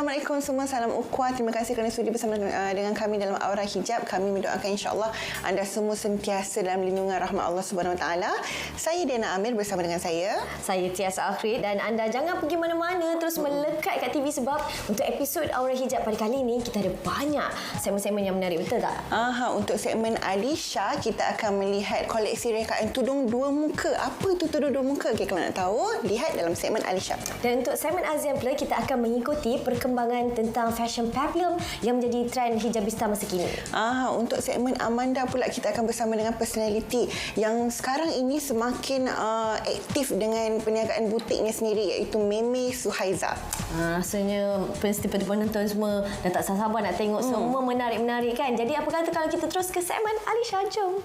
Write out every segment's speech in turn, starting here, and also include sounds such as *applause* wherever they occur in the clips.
Assalamualaikum semua, salam ukhuwah. Terima kasih kerana sudi bersama uh, dengan kami dalam Aura Hijab. Kami mendoakan insya-Allah anda semua sentiasa dalam lindungan rahmat Allah Subhanahu Wa Taala. Saya Dina Amir bersama dengan saya. Saya Tias Akhir dan anda jangan pergi mana-mana terus melekat kat TV sebab untuk episod Aura Hijab pada kali ini kita ada banyak segmen-segmen yang menarik betul tak? Aha, untuk segmen Alisha kita akan melihat koleksi rekaan tudung dua muka. Apa tu tudung dua muka? Okay, kalau nak tahu, lihat dalam segmen Alisha. Dan untuk segmen Aziam pula kita akan mengikuti perkembangan tentang fashion peplum yang menjadi trend hijabista masa kini. Ah, untuk segmen Amanda pula kita akan bersama dengan personality yang sekarang ini semakin uh, aktif dengan perniagaan butiknya sendiri iaitu Meme Suhaiza. Ha, rasanya penonton semua dah tak sabar nak tengok hmm. semua menarik-menarik kan. Jadi apa kata kalau kita terus ke segmen Alisha jom.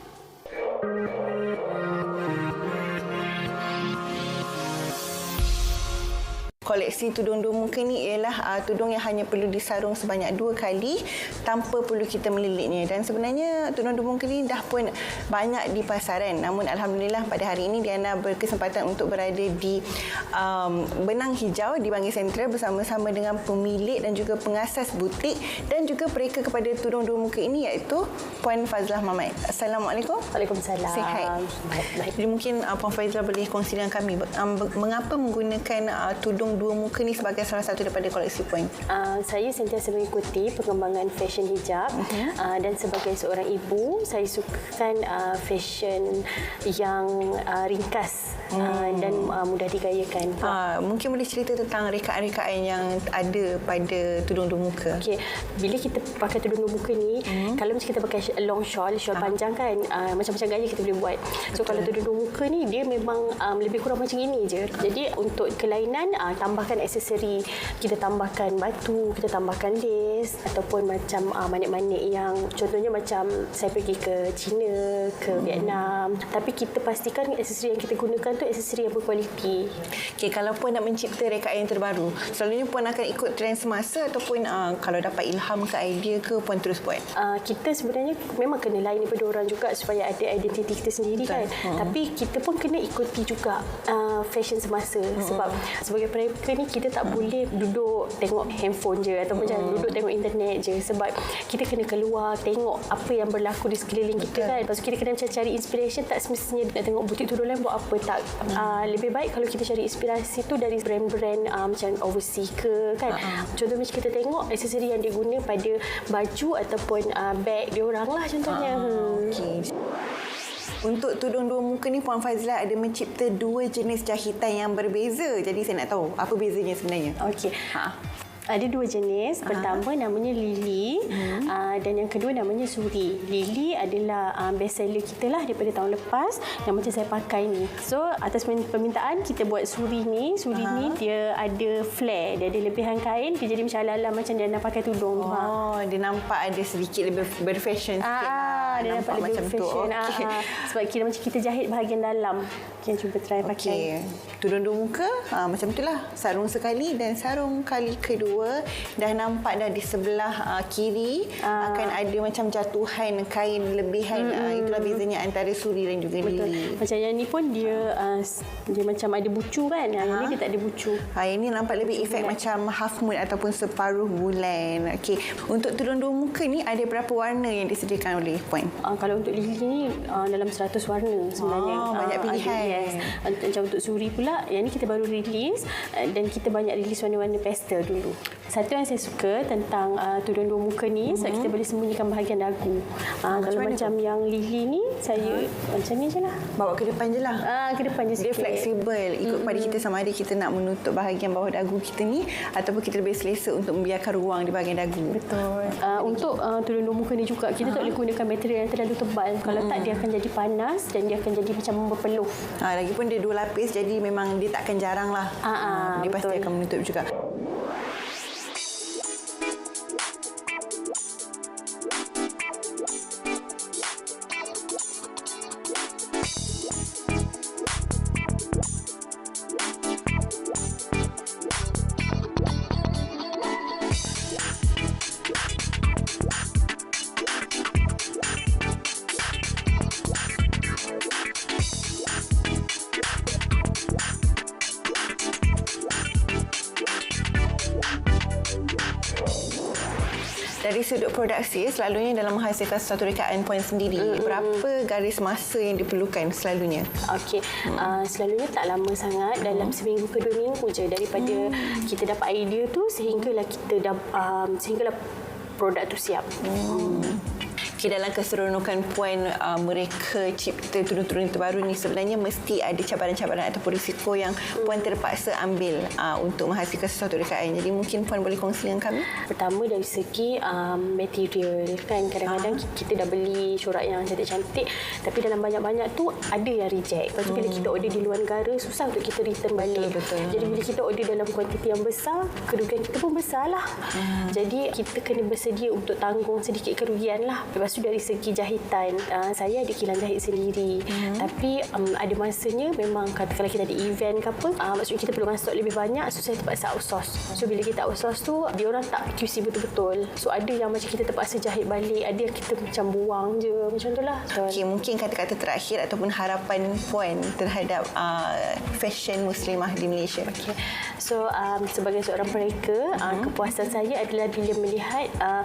Koleksi tudung dua muka ni ialah uh, tudung yang hanya perlu disarung sebanyak dua kali tanpa perlu kita melilitnya dan sebenarnya tudung dua muka ni dah pun banyak di pasaran. Namun Alhamdulillah pada hari ini Diana berkesempatan untuk berada di um, Benang Hijau di Bangi Sentral bersama-sama dengan pemilik dan juga pengasas butik dan juga mereka kepada tudung dua muka ini iaitu Puan Fazlah Mamat. Assalamualaikum. Waalaikumsalam. Sihat? Jadi mungkin uh, Puan Fazlah boleh kongsi dengan kami um, mengapa menggunakan uh, tudung dua muka ni sebagai salah satu daripada koleksi poin? Uh, saya sentiasa mengikuti perkembangan fashion hijab uh-huh. uh, dan sebagai seorang ibu saya sukakan uh, fashion yang uh, ringkas hmm. uh, dan uh, mudah digayakan. Uh, mungkin boleh cerita tentang rekaan-rekaan yang ada pada tudung dua muka. Okey, bila kita pakai tudung dua muka ni, hmm. kalau macam kita pakai long shawl, shawl uh. panjang kan, uh, macam-macam gaya kita boleh buat. So kalau tudung dua muka ni dia memang um, lebih kurang macam ini je. Jadi untuk kelainan uh, tambahkan aksesori kita tambahkan batu kita tambahkan lace ataupun macam uh, manik-manik yang contohnya macam saya pergi ke China ke hmm. Vietnam tapi kita pastikan aksesori yang kita gunakan tu aksesori yang berkualiti okay, kalau puan nak mencipta rekaan yang terbaru selalunya puan akan ikut trend semasa ataupun uh, kalau dapat ilham ke idea ke puan terus buat uh, kita sebenarnya memang kena lain daripada orang juga supaya ada identiti kita sendiri Betul. kan hmm. tapi kita pun kena ikuti juga uh, fashion semasa hmm. sebab sebagai mereka ni kita tak boleh duduk tengok handphone je atau macam hmm. duduk tengok internet je sebab kita kena keluar tengok apa yang berlaku di sekeliling kita kan lepas tu kita kena macam cari inspiration tak semestinya nak tengok butik tudung lain buat apa tak hmm. uh, lebih baik kalau kita cari inspirasi tu dari brand-brand uh, macam overseas ke kan uh-huh. contoh macam kita tengok aksesori yang diguna pada baju ataupun uh, bag dia orang lah contohnya uh-huh. hmm. okay. Untuk tudung dua muka ni Puan Fazila ada mencipta dua jenis jahitan yang berbeza. Jadi saya nak tahu apa bezanya sebenarnya. Okey. Ha. Ada dua jenis. Pertama uh namanya Lily hmm. uh, dan yang kedua namanya Suri. Lily adalah uh, best seller kita lah daripada tahun lepas yang macam saya pakai ni. So atas permintaan kita buat Suri ni. Suri uh ni dia ada flare, dia ada lebihan kain, dia jadi macam ala-ala macam dia nak pakai tudung. Oh, dia nampak ada sedikit lebih berfashion sikit uh, lah. Dia nampak, nampak lebih macam fashion. tu. Okay. Uh, sebab kira macam kita jahit bahagian dalam. Kita cuba try pakai. Okay. Tudung dua muka, uh, macam itulah. Sarung sekali dan sarung kali kedua dua dah nampak dah di sebelah uh, kiri uh. akan ada macam jatuhan kain lebihan hmm. uh, itulah bezanya antara suri dan juga Betul. lili macam yang ni pun dia uh, dia macam ada bucu kan yang uh. ni dia tak ada bucu ha, ini nampak lebih efek bulan. macam half moon ataupun separuh bulan okay. untuk tudung dua muka ni ada berapa warna yang disediakan oleh Puan? Uh, kalau untuk lili ni uh, dalam 100 warna sebenarnya oh, banyak pilihan uh, yes. macam untuk suri pula yang ni kita baru release uh, dan kita banyak release warna-warna pastel dulu satu yang saya suka tentang uh, tudung dua muka ni mm-hmm. sebab kita boleh sembunyikan bahagian dagu. Uh, kalau macam tu? yang Lily ni saya uh. macam ni je lah. Bawa ke depan je lah. Uh, ke depan je Dia sikit. fleksibel ikut mm-hmm. pada kita sama ada kita nak menutup bahagian bawah dagu kita ni ataupun kita lebih selesa untuk membiarkan ruang di bahagian dagu. Betul. Uh, untuk uh, tudung dua muka ni juga kita uh-huh. tak boleh gunakan material yang terlalu tebal. Kalau mm-hmm. tak dia akan jadi panas dan dia akan jadi macam berpeluh. Uh, lagipun dia dua lapis jadi memang dia takkan jarang lah. Uh, uh, dia betul. pasti akan menutup juga. Produksi selalunya dalam menghasilkan satu rekaan puan sendiri berapa garis masa yang diperlukan selalunya Okey, hmm. uh, selalunya tak lama sangat dalam seminggu ke dua minggu je daripada hmm. kita dapat idea tu sehinggalah kita dah um, sehinggalah produk tu siap. Hmm. Okay, dalam keseronokan puan uh, mereka cipta turun-turun terbaru ni sebenarnya mesti ada cabaran-cabaran ataupun risiko yang puan terpaksa ambil uh, untuk menghasilkan sesuatu rekaan. Jadi mungkin puan boleh kongsi dengan kami. Pertama dari segi um, material kan kadang-kadang uh kita dah beli corak yang cantik-cantik tapi dalam banyak-banyak tu ada yang reject. Lepas tu hmm. bila kita order di luar negara susah untuk kita return balik. Betul, betul. Jadi bila kita order dalam kuantiti yang besar kerugian kita pun besar lah. Hmm. Jadi kita kena bersedia untuk tanggung sedikit kerugian lah. Lepas tu dari segi jahitan uh, saya ada kilang jahit sendiri hmm. tapi um, ada masanya memang katakanlah kita ada event ke apa uh, maksudnya kita perlukan stok lebih banyak so saya terpaksa outsource so bila kita outsource tu dia orang tak QC betul-betul so ada yang macam kita terpaksa jahit balik ada yang kita macam buang je macam tu lah okay, mungkin kata-kata terakhir ataupun harapan puan terhadap uh, fashion muslimah di Malaysia okay. so um, sebagai seorang mereka hmm. uh, kepuasan saya adalah bila melihat uh,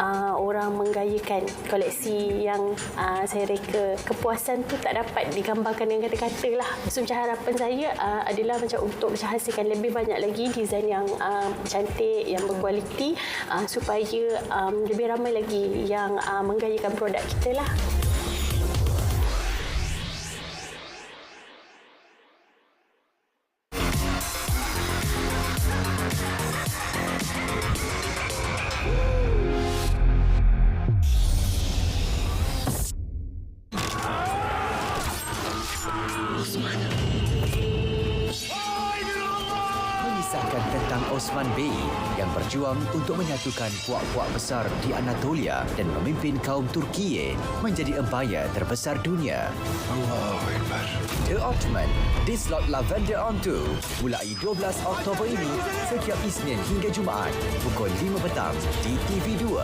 uh, orang menggayakan koleksi yang uh, saya reka kepuasan tu tak dapat digambarkan dengan kata-kata lah. So macam harapan saya uh, adalah macam untuk macam hasilkan lebih banyak lagi desain yang uh, cantik, yang berkualiti uh, supaya um, lebih ramai lagi yang uh, menggayakan produk kita lah. Menyatukan puak-puak besar di Anatolia dan memimpin kaum Turkiye menjadi empayar terbesar dunia. Allahu Akbar. The Ottoman, Dislot Lavender on Tour, mulai 12 Oktober ini setiap Isnin hingga Jumaat pukul 5 petang di TV2.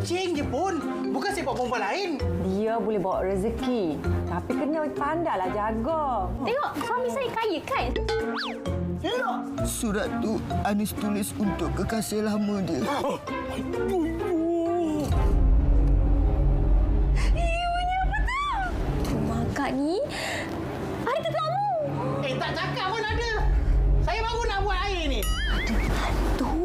Kucing je pun. Bukan sebab perempuan lain. Dia boleh bawa rezeki. Tapi kena pandailah jaga. Tengok, suami saya kaya kan? Tengok. Surat tu Anis tulis untuk kekasih lama dia. Oh. Ibunya betul. Rumah kak ni ada tetamu. Eh, tak cakap pun ada. Saya baru nak buat air ni. Ada hantu.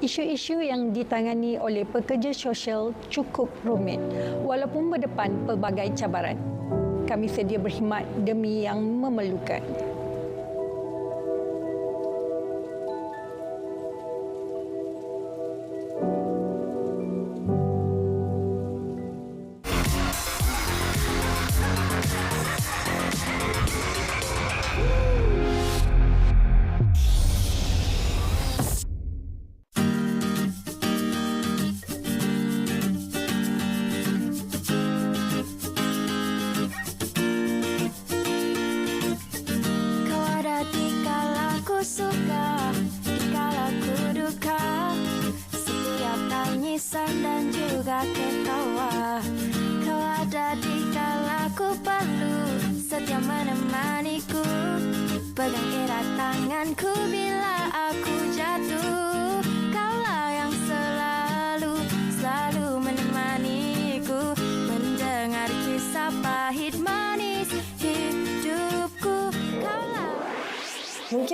Isu-isu yang ditangani oleh pekerja sosial cukup rumit walaupun berdepan pelbagai cabaran. Kami sedia berkhidmat demi yang memerlukan.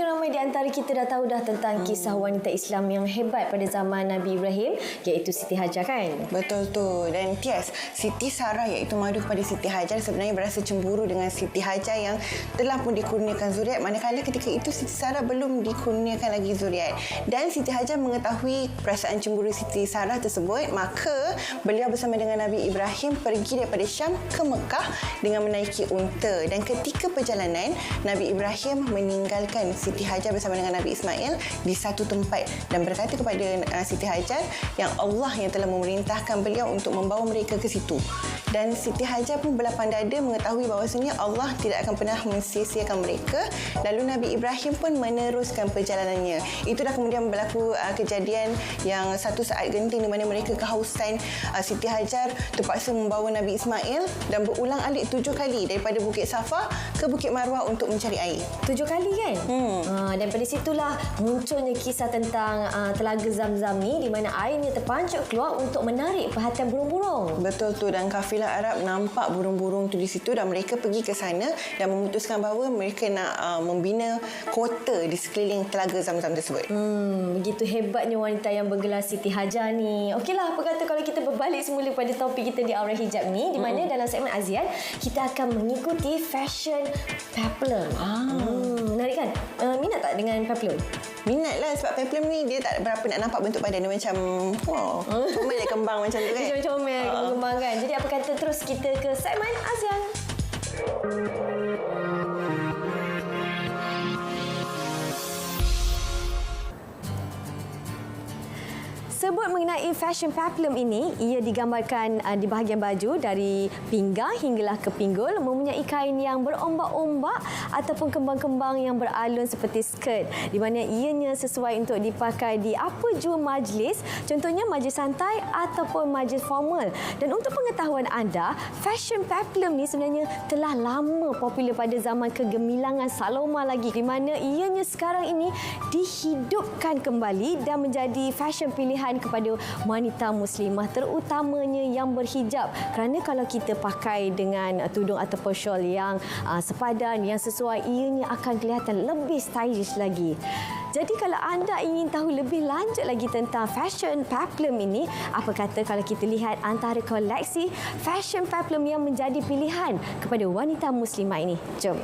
Ramai di antara kita dah tahu dah tentang kisah wanita Islam yang hebat pada zaman Nabi Ibrahim iaitu Siti Hajar kan? Betul tu. Dan Tias, Siti Sarah iaitu madu kepada Siti Hajar sebenarnya berasa cemburu dengan Siti Hajar yang telah pun dikurniakan zuriat manakala ketika itu Siti Sarah belum dikurniakan lagi zuriat. Dan Siti Hajar mengetahui perasaan cemburu Siti Sarah tersebut maka beliau bersama dengan Nabi Ibrahim pergi daripada Syam ke Mekah dengan menaiki unta dan ketika perjalanan Nabi Ibrahim meninggalkan menempatkan Siti Hajar bersama dengan Nabi Ismail di satu tempat dan berkata kepada uh, Siti Hajar yang Allah yang telah memerintahkan beliau untuk membawa mereka ke situ. Dan Siti Hajar pun berlapang dada mengetahui bahawasanya Allah tidak akan pernah mensia-siakan mereka. Lalu Nabi Ibrahim pun meneruskan perjalanannya. Itulah kemudian berlaku uh, kejadian yang satu saat genting di mana mereka kehausan. Uh, Siti Hajar terpaksa membawa Nabi Ismail dan berulang alik tujuh kali daripada Bukit Safa ke Bukit Marwah untuk mencari air. Tujuh kali kan? Hmm. Uh, dan pada situlah munculnya kisah tentang uh, Telaga Zam-Zam ni di mana airnya terpancuk keluar untuk menarik perhatian burung-burung. Betul tu dan kafilah Arab nampak burung-burung tu di situ dan mereka pergi ke sana dan memutuskan bahawa mereka nak uh, membina kota di sekeliling Telaga Zam-Zam tersebut. Hmm, begitu hebatnya wanita yang bergelar Siti Hajar ni. Okeylah, apa kata kalau kita berbalik semula pada topik kita di Aura Hijab ni di mana dalam segmen Azian kita akan mengikuti fashion peplum. Ah. Hmm, menarik kan? Uh, minat tak dengan peplum? Minat lah sebab peplum ni dia tak berapa nak nampak bentuk badan dia macam wow, comel dia kembang macam tu *laughs* kan. Dia comel Ah. kembang kan. Jadi apa kata terus kita ke segmen Azian. Sebut mengenai fashion peplum ini, ia digambarkan uh, di bahagian baju dari pinggang hinggalah ke pinggul mempunyai kain yang berombak-ombak ataupun kembang-kembang yang beralun seperti skirt di mana ianya sesuai untuk dipakai di apa jua majlis, contohnya majlis santai ataupun majlis formal. Dan untuk pengetahuan anda, fashion peplum ni sebenarnya telah lama popular pada zaman kegemilangan Saloma lagi di mana ianya sekarang ini dihidupkan kembali dan menjadi fashion pilihan kepada wanita muslimah terutamanya yang berhijab kerana kalau kita pakai dengan uh, tudung ataupun shawl yang uh, sepadan yang sesuai ianya akan kelihatan lebih stylish lagi. Jadi kalau anda ingin tahu lebih lanjut lagi tentang fashion peplum ini, apa kata kalau kita lihat antara koleksi fashion peplum yang menjadi pilihan kepada wanita muslimah ini. Jom.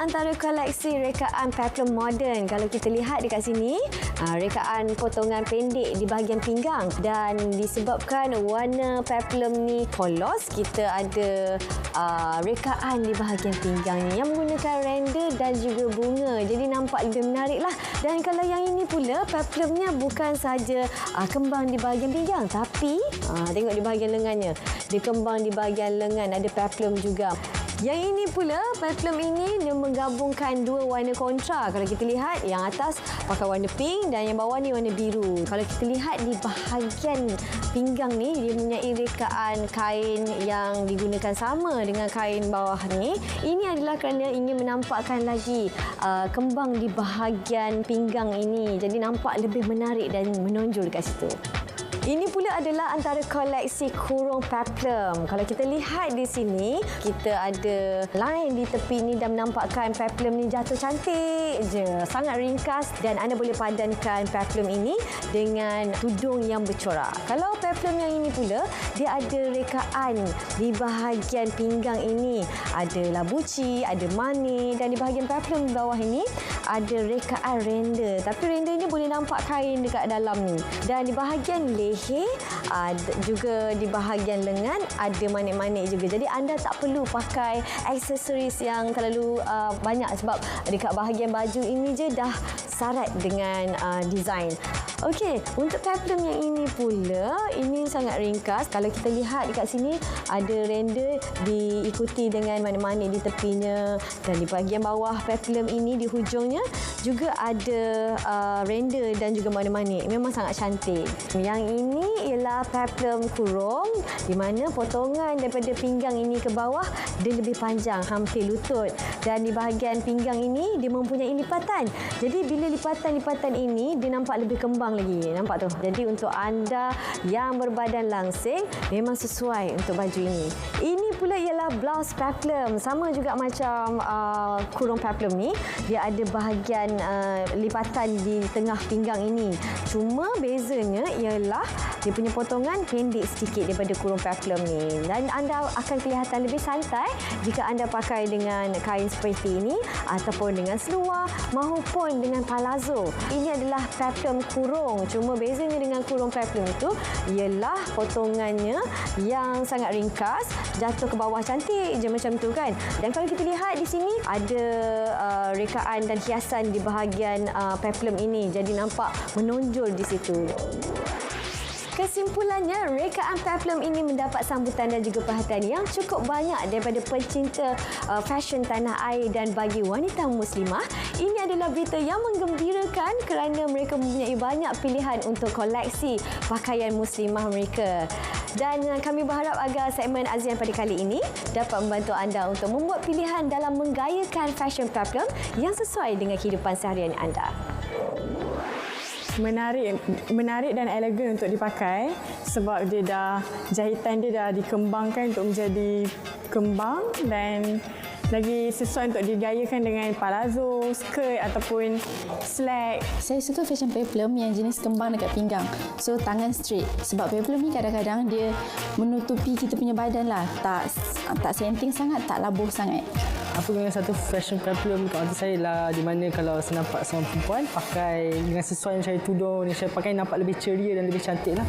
Antara koleksi rekaan peplum moden. Kalau kita lihat dekat sini, ah, rekaan potongan pendek di bahagian pinggang dan disebabkan warna peplum ni polos, kita ada uh, rekaan di bahagian pinggang ni yang menggunakan render dan juga bunga. Jadi nampak lebih menarik lah. Dan kalau yang ini pula, peplumnya bukan saja uh, kembang di bahagian pinggang tapi tengok di bahagian lengannya. Dia kembang di bahagian lengan, ada peplum juga. Yang ini pula, peplum ini dia menggabungkan dua warna kontra. Kalau kita lihat, yang atas pakai warna pink dan yang bawah ni warna biru. Kalau kita lihat di bahagian pinggang ni, dia mempunyai rekaan kain yang digunakan sama dengan kain bawah ni. Ini adalah kerana ingin menampakkan lagi uh, kembang di bahagian pinggang ini. Jadi nampak lebih menarik dan menonjol dekat situ. Ini pula adalah antara koleksi kurung peplum. Kalau kita lihat di sini, kita ada line di tepi ni dan menampakkan peplum ni jatuh cantik je. Sangat ringkas dan anda boleh padankan peplum ini dengan tudung yang bercorak. Kalau peplum yang ini pula, dia ada rekaan di bahagian pinggang ini. Ada labuci, ada mani dan di bahagian peplum bawah ini ada rekaan render. Tapi render ini boleh nampak kain dekat dalam ni. Dan di bahagian leher ada juga di bahagian lengan ada manik-manik juga. Jadi anda tak perlu pakai aksesoris yang terlalu uh, banyak sebab dekat bahagian baju ini je dah syarat dengan uh, design. Okey, untuk peplum yang ini pula, ini sangat ringkas. Kalau kita lihat dekat sini, ada render diikuti dengan manik-manik di tepinya dan di bahagian bawah peplum ini di hujungnya juga ada uh, render dan juga manik-manik. Memang sangat cantik. Yang ini ialah peplum kurung di mana potongan daripada pinggang ini ke bawah dia lebih panjang hampir lutut dan di bahagian pinggang ini dia mempunyai lipatan. Jadi bila lipatan-lipatan ini dia nampak lebih kembang lagi. Nampak tu? Jadi untuk anda yang berbadan langsing memang sesuai untuk baju ini. Ini pula ialah blouse peplum. Sama juga macam uh, kurung peplum ni, dia ada bahagian uh, lipatan di tengah pinggang ini. Cuma bezanya ialah dia punya potongan pendek sedikit daripada kurung peplum ni. Dan anda akan kelihatan lebih santai jika anda pakai dengan kain seperti ini ataupun dengan seluar maupun dengan palazzo. Ini adalah peplum kurung. Cuma bezanya dengan kurung peplum itu ialah potongannya yang sangat ringkas, jatuh ke bawah cantik je macam tu kan. Dan kalau kita lihat di sini ada uh, rekaan dan hiasan di bahagian uh, peplum ini. Jadi nampak menonjol di situ. Kesimpulannya, rekaan peplum ini mendapat sambutan dan juga perhatian yang cukup banyak daripada pencinta uh, fashion tanah air dan bagi wanita muslimah, ini adalah berita yang menggembirakan kerana mereka mempunyai banyak pilihan untuk koleksi pakaian muslimah mereka. Dan uh, kami berharap agar segmen Azian pada kali ini dapat membantu anda untuk membuat pilihan dalam menggayakan fashion peplum yang sesuai dengan kehidupan seharian anda. Menarik menarik dan elegan untuk dipakai sebab dia dah jahitan dia dah dikembangkan untuk menjadi kembang dan lagi sesuai untuk digayakan dengan palazzo, skirt ataupun slack. Saya suka fashion peplum yang jenis kembang dekat pinggang. So tangan straight. Sebab peplum ni kadang-kadang dia menutupi kita punya badan lah. Tak tak senting sangat, tak labuh sangat. Apa dengan satu fashion peplum kat mata saya lah di mana kalau saya nampak seorang perempuan pakai dengan sesuai saya tudung yang saya pakai nampak lebih ceria dan lebih cantik lah.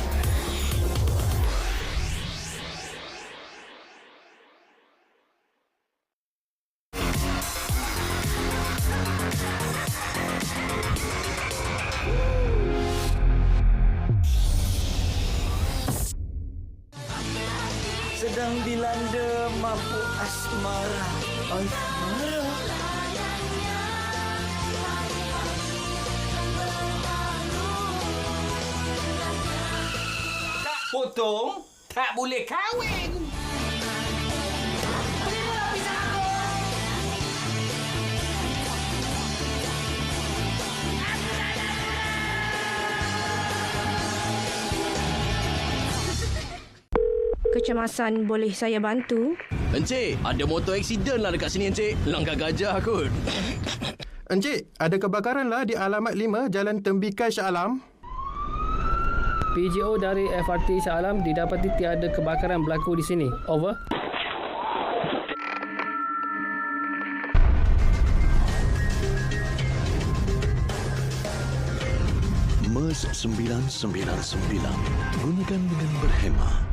Sedang dilanda mabuk asmara. Tak potong, tak boleh kahwin. Kecemasan boleh saya bantu? Encik, ada motor aksiden lah dekat sini, Encik. Langkah gajah kot. Encik, ada kebakaran lah di alamat 5 Jalan Tembikai Shah Alam. PGO dari FRT Shah Alam didapati tiada kebakaran berlaku di sini. Over. MERS 999 gunakan dengan berhemah.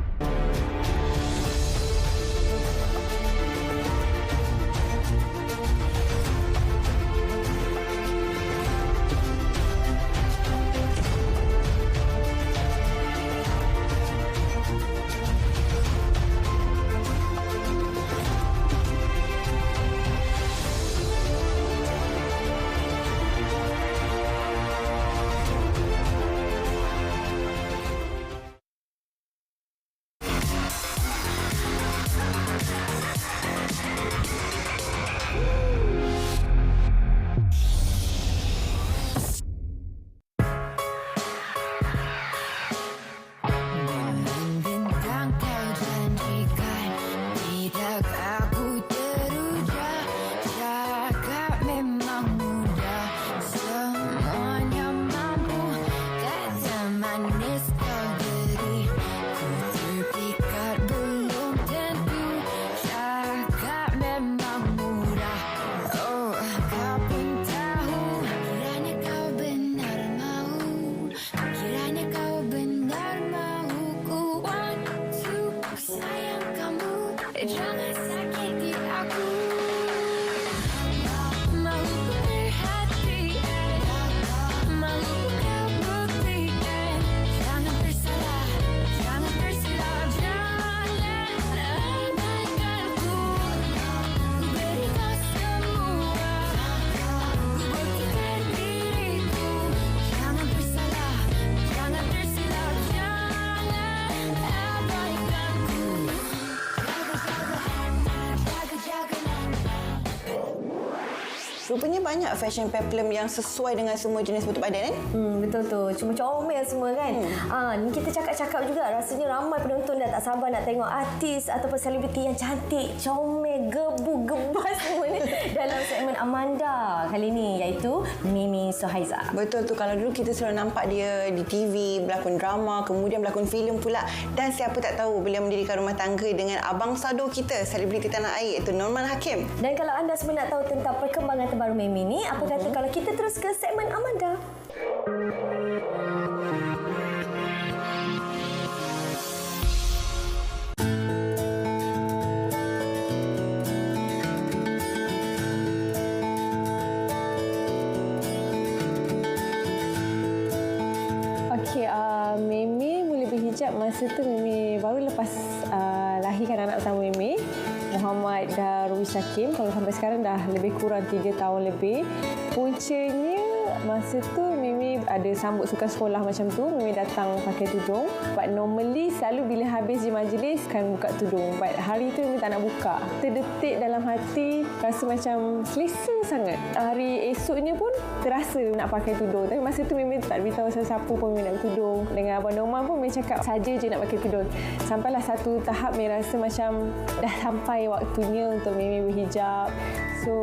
Rupanya banyak fashion peplum yang sesuai dengan semua jenis bentuk badan kan? Hmm, betul tu. Cuma comel semua kan. Hmm. Ah, ni kita cakap-cakap juga rasanya ramai penonton dah tak sabar nak tengok artis ataupun selebriti yang cantik, comel, gebu, gebas semua ni dalam segmen Amanda kali ni iaitu Mimi Sohaiza. Betul tu kalau dulu kita selalu nampak dia di TV, berlakon drama, kemudian berlakon filem pula dan siapa tak tahu beliau mendirikan rumah tangga dengan abang sado kita, selebriti tanah air iaitu Norman Hakim. Dan kalau anda semua nak tahu tentang perkembangan terbaru Mimi ni, apa kata Mhm. kalau kita terus ke segmen Amanda? Masa tu Mimi baru lepas uh, lahirkan anak pertama Mimi. Muhammad Darwish Hakim. Kalau sampai sekarang dah lebih kurang 3 tahun lebih. Puncanya masa tu Mimi ada sambut sukan sekolah macam tu. Mimi datang pakai tudung. But normally selalu bila habis je majlis kan buka tudung. But hari tu Mimi tak nak buka. Terdetik dalam hati rasa macam selesa sangat. Hari esoknya pun terasa nak pakai tudung. Tapi masa tu Mimi tak beritahu siapa pun nak bertudung. Dengan Abang Norman pun Mimi cakap saja je nak pakai tudung. Sampailah satu tahap Mimi rasa macam dah sampai waktunya untuk Mimi berhijab. So,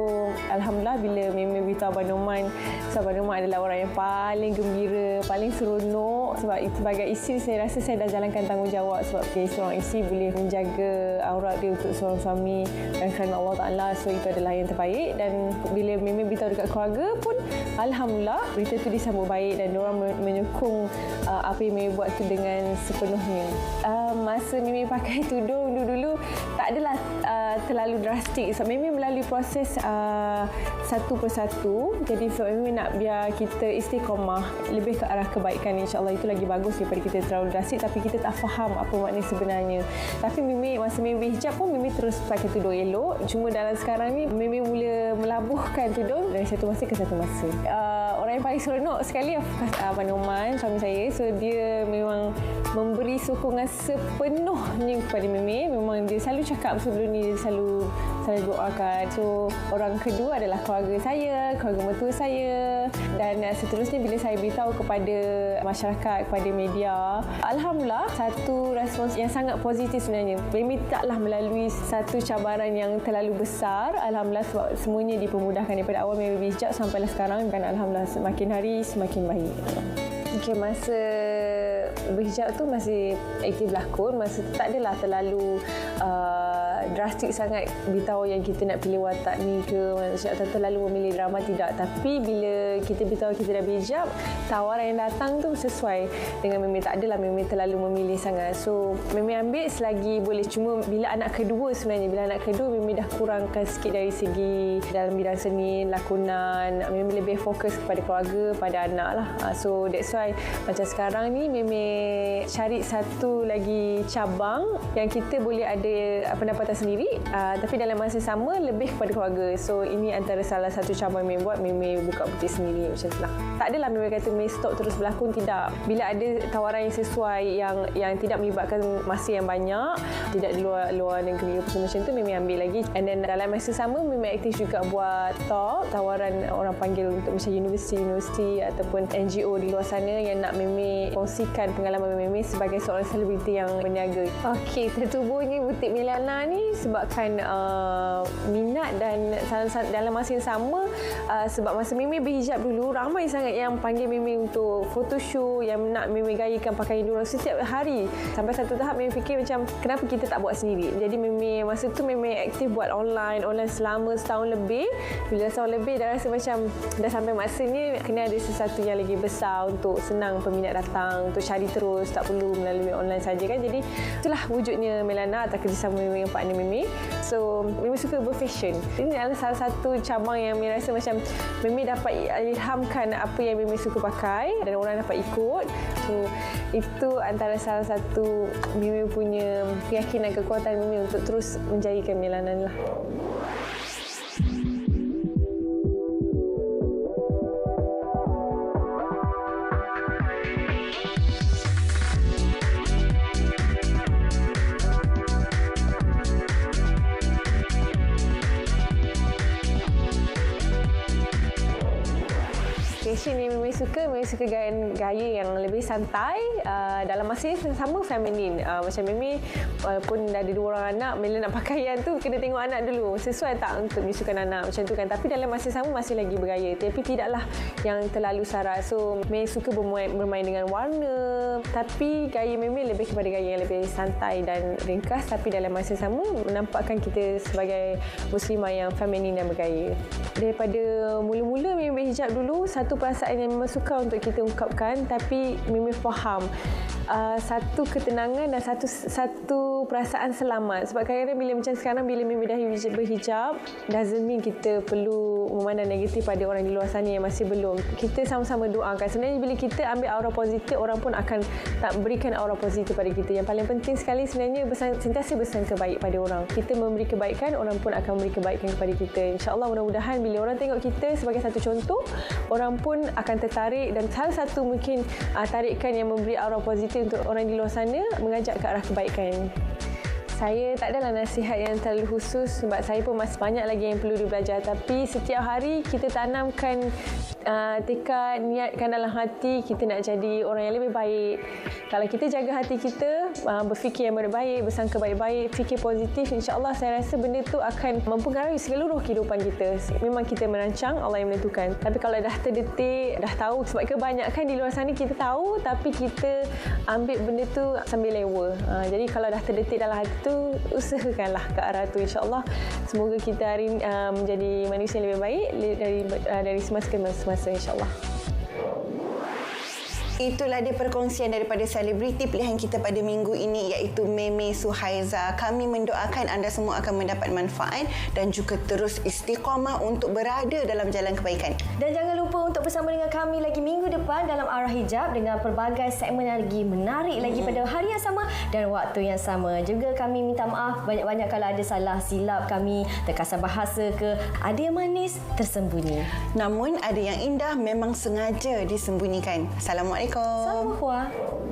Alhamdulillah bila Mimi beritahu Abang Norman, so Abang Norman adalah orang yang paling gembira, paling seronok. Sebab itu sebagai isteri saya rasa saya dah jalankan tanggungjawab. Sebab sebagai seorang isteri boleh menjaga aurat dia untuk seorang suami dan kerana Allah Ta'ala. So itu adalah yang terbaik. Dan bila Mimi beritahu dekat keluarga pun Alhamdulillah berita tu disambut baik dan orang menyokong uh, apa yang Mimi buat tu dengan sepenuhnya. Uh, masa Mimi pakai tudung dulu-dulu tak adalah uh, terlalu drastik. So, Mimi melalui proses uh, satu persatu. Jadi sebab Mimi nak biar kita istiqomah lebih ke arah kebaikan insyaAllah itu lagi bagus daripada kita terlalu drastik tapi kita tak faham apa makna sebenarnya. Tapi Mimi masa Mimi hijab pun Mimi terus pakai tudung elok. Cuma dalam sekarang ni Mimi mula melabuhkan tudung dari satu masa ke satu masa. Uh, orang yang paling seronok sekali of course Abang Norman suami saya. So dia memang memberi sokongan sepenuhnya kepada Mimi. Memang dia selalu cakap sebelum ni dia selalu selalu doakan. So orang kedua adalah keluarga saya, keluarga mertua saya dan uh, seterusnya bila saya beritahu kepada masyarakat, kepada media, alhamdulillah satu respons yang sangat positif sebenarnya. Mimi taklah melalui satu cabaran yang terlalu besar. Alhamdulillah sebab semuanya dipermudahkan daripada awal Mimi berhijab sampailah sekarang dan alhamdulillah semakin hari semakin baik. Okey, masa berhijab tu masih aktif berlakon. Masa tu tak adalah terlalu uh, drastik sangat beritahu yang kita nak pilih watak ni ke atau terlalu memilih drama tidak. Tapi bila kita beritahu kita dah berhijab, tawaran yang datang tu sesuai dengan Mimi. Tak adalah Mimi terlalu memilih sangat. So, Mimi ambil selagi boleh. Cuma bila anak kedua sebenarnya, bila anak kedua Mimi dah kurangkan sikit dari segi dalam bidang seni, lakonan. Mimi lebih fokus kepada keluarga, pada anak lah. Uh, so, that's why macam sekarang ni Mimi cari satu lagi cabang yang kita boleh ada pendapatan sendiri uh, tapi dalam masa sama lebih kepada keluarga. So ini antara salah satu cabang Mimi buat Mimi buka butik sendiri macam tu lah. Tak adalah Mimi kata Mimi stop terus berlakon tidak. Bila ada tawaran yang sesuai yang yang tidak melibatkan masa yang banyak, tidak di luar luar negeri apa macam tu Mimi ambil lagi. And then dalam masa sama Mimi aktif juga buat talk tawaran orang panggil untuk macam universiti-universiti ataupun NGO di luar sana yang nak Mimi kongsikan pengalaman Mimi sebagai seorang selebriti yang berniaga. Okey, tertubuhnya butik Milana ni sebabkan uh, minat dan dalam masa yang sama uh, sebab masa Mimi berhijab dulu ramai sangat yang panggil Mimi untuk photoshoot yang nak Mimi gayakan pakaian diorang setiap hari. Sampai satu tahap Mimi fikir macam kenapa kita tak buat sendiri. Jadi Mimi masa tu Mimi aktif buat online, online selama setahun lebih. Bila setahun lebih dah rasa macam dah sampai masanya kena ada sesuatu yang lagi besar untuk senang peminat datang, untuk cari terus, tak perlu melalui online saja kan. Jadi itulah wujudnya Melana atau kerjasama Mimi dengan partner Mimi. So Mimi suka berfashion. Ini adalah salah satu cabang yang Mimi rasa macam Mimi dapat ilhamkan apa yang Mimi suka pakai dan orang dapat ikut. So itu antara salah satu Mimi punya keyakinan kekuatan Mimi untuk terus menjadikan Melana lah. Yang Mimi suka, Mimi suka gaya, gaya yang lebih santai uh, dalam masa yang sama feminin. Uh, macam Mimi walaupun dah ada dua orang anak, bila nak pakaian tu kena tengok anak dulu. Sesuai tak untuk menyusukan anak macam tu kan. Tapi dalam masa sama masih lagi bergaya. Tapi tidaklah yang terlalu syarat. So Mimi suka bermain, bermain dengan warna. Tapi gaya Mimi lebih kepada gaya yang lebih santai dan ringkas. Tapi dalam masa sama menampakkan kita sebagai muslimah yang feminin dan bergaya. Daripada mula-mula Mimi berhijab dulu, satu perasaan yang memang suka untuk kita ungkapkan tapi Mimi faham uh, satu ketenangan dan satu satu perasaan selamat. Sebab kadang-kadang bila macam sekarang bila Mimi dah berhijab, doesn't mean kita perlu memandang negatif pada orang di luar sana yang masih belum. Kita sama-sama doakan. Sebenarnya bila kita ambil aura positif, orang pun akan tak berikan aura positif pada kita. Yang paling penting sekali sebenarnya bersan, sentiasa bersangka baik pada orang. Kita memberi kebaikan, orang pun akan memberi kebaikan kepada kita. InsyaAllah mudah-mudahan bila orang tengok kita sebagai satu contoh, orang pun akan tertarik dan salah satu mungkin uh, tarikan yang memberi aura positif untuk orang di luar sana mengajak ke arah kebaikan. Saya tak adalah nasihat yang terlalu khusus sebab saya pun masih banyak lagi yang perlu belajar. Tapi setiap hari kita tanamkan uh, tekad, niatkan dalam hati kita nak jadi orang yang lebih baik. Kalau kita jaga hati kita, uh, berfikir yang baik, bersangka baik-baik, fikir positif, insyaAllah saya rasa benda tu akan mempengaruhi seluruh kehidupan kita. Memang kita merancang, Allah yang menentukan. Tapi kalau dah terdetik, dah tahu sebab kebanyakan di luar sana kita tahu tapi kita ambil benda tu sambil lewa. Uh, jadi kalau dah terdetik dalam hati tu *laughs* usahakanlah ke arah tu insyaallah. Semoga kita hari uh, menjadi manusia yang lebih baik dari uh, dari semasa ke semasa insyaallah Itulah dia perkongsian daripada selebriti pilihan kita pada minggu ini iaitu Meme Suhaiza. Kami mendoakan anda semua akan mendapat manfaat dan juga terus istiqamah untuk berada dalam jalan kebaikan. Dan jangan lupa untuk bersama dengan kami lagi minggu depan dalam Arah Hijab dengan pelbagai segmen yang lagi menarik lagi pada hari yang sama dan waktu yang sama. Juga kami minta maaf banyak-banyak kalau ada salah silap kami, terkasar bahasa ke, ada yang manis tersembunyi. Namun ada yang indah memang sengaja disembunyikan. Assalamualaikum. Salam